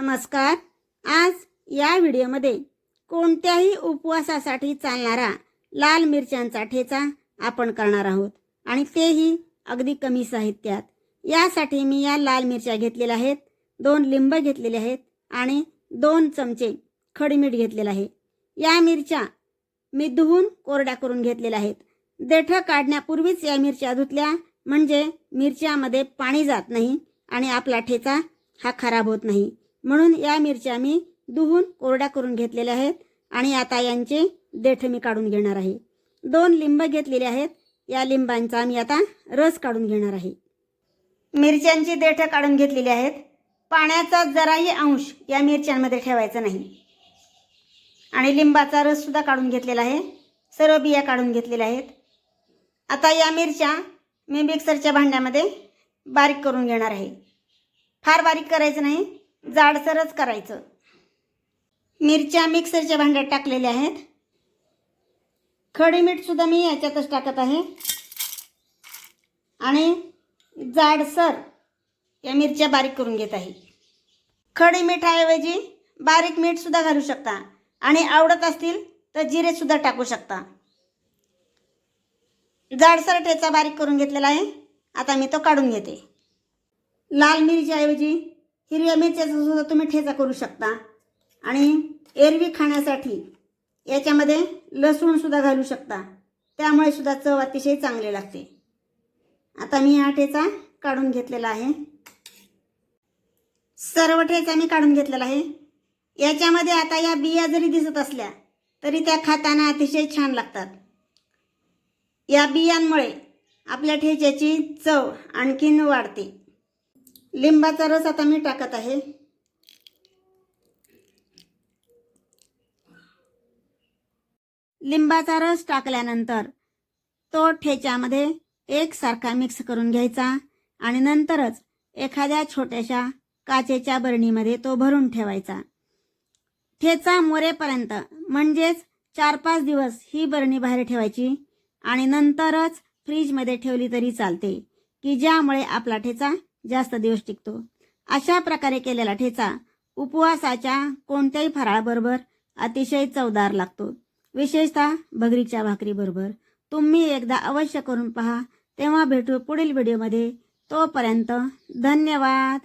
नमस्कार. आज या व्हिडिओमध्ये कोणत्याही उपवासासाठी चालणारा लाल मिरच्यांचा ठेचा आपण करणार आहोत आणि तेही अगदी कमी साहित्यात. यासाठी मी या लाल मिरच्या घेतलेल्या आहेत दोन लिंब घेतलेले आहेत आणि दोन चमचे खडमीठ घेतलेलं आहे. या मिरच्या मी धुवून कोरड्या करून घेतलेल्या आहेत. देठं काढण्यापूर्वीच या मिरच्या धुतल्या म्हणजे मिरच्यामध्ये पाणी जात नाही आणि आपला ठेचा हा खराब होत नाही. म्हणून या मिरच्या मी धुवून कोरड्या करून घेतलेल्या आहेत आणि आता यांचे देठ मी काढून घेणार आहे. दोन लिंब घेतलेले आहेत. या लिंबांचा मी आता रस काढून घेणार आहे. मिरच्यांची देठ काढून घेतलेली आहेत. पाण्याचा जराही अंश या मिरच्यांमध्ये ठेवायचा नाही. आणि लिंबाचा रस सुद्धा काढून घेतलेला आहे. सर्व बिया काढून घेतलेल्या आहेत. आता या मिरच्या मी मिक्सरच्या भांड्यामध्ये बारीक करून घेणार आहे. फार बारीक करायचं नाही. जाडसरच करायचं. मिरच्या मिक्सरच्या भांड्यात टाकलेल्या आहेत. खडी मीठ सुद्धा मी याच्यातच टाकत आहे. आणि जाडसर या मिरच्या बारीक करून घेत आहे. खडी मिठाऐवजी बारीक मीठ सुद्धा घालू शकता. आणि आवडत असतील तर जिरेसुद्धा टाकू शकता. जाडसर ठेचा बारीक करून घेतलेला आहे. आता मी तो काढून घेते. लाल मिरच्याऐवजी हिरव्या मिरच्याचा सुद्धा तुम्ही ठेचा करू शकता. आणि एरवी खाण्यासाठी याच्यामध्ये लसूणसुद्धा घालू शकता. त्यामुळे सुद्धा चव अतिशय चांगली लागते. आता मी हा ठेचा काढून घेतलेला आहे. सर्व ठेचा मी काढून घेतलेला आहे. याच्यामध्ये आता या बिया जरी दिसत असल्या तरी त्या खाताना अतिशय छान लागतात. या बियांमुळे आपल्या ठेच्याची चव आणखीन वाढते. लिंबाचा रस आता मी टाकत आहे. लिंबाचा रस टाकल्यानंतर तो ठेच्यामध्ये एकसारखा मिक्स करून घ्यायचा आणि नंतरच एखाद्या छोट्याशा काचेच्या बरणीमध्ये तो भरून ठेवायचा. ठेचा मोरेपर्यंत म्हणजेच चार पाच दिवस ही बरणी बाहेर ठेवायची आणि नंतरच फ्रीजमध्ये ठेवली तरी चालते की ज्यामुळे आपला ठेचा जास्त दिवस टिकतो. अशा प्रकारे केलेला ठेचा उपवासाच्या कोणत्याही फराळाबरोबर अतिशय चवदार लागतो. विशेषतः भगरीच्या भाकरीबरोबर. तुम्ही एकदा अवश्य करून पहा. तेव्हा भेटू पुढील व्हिडिओमध्ये. तोपर्यंत धन्यवाद.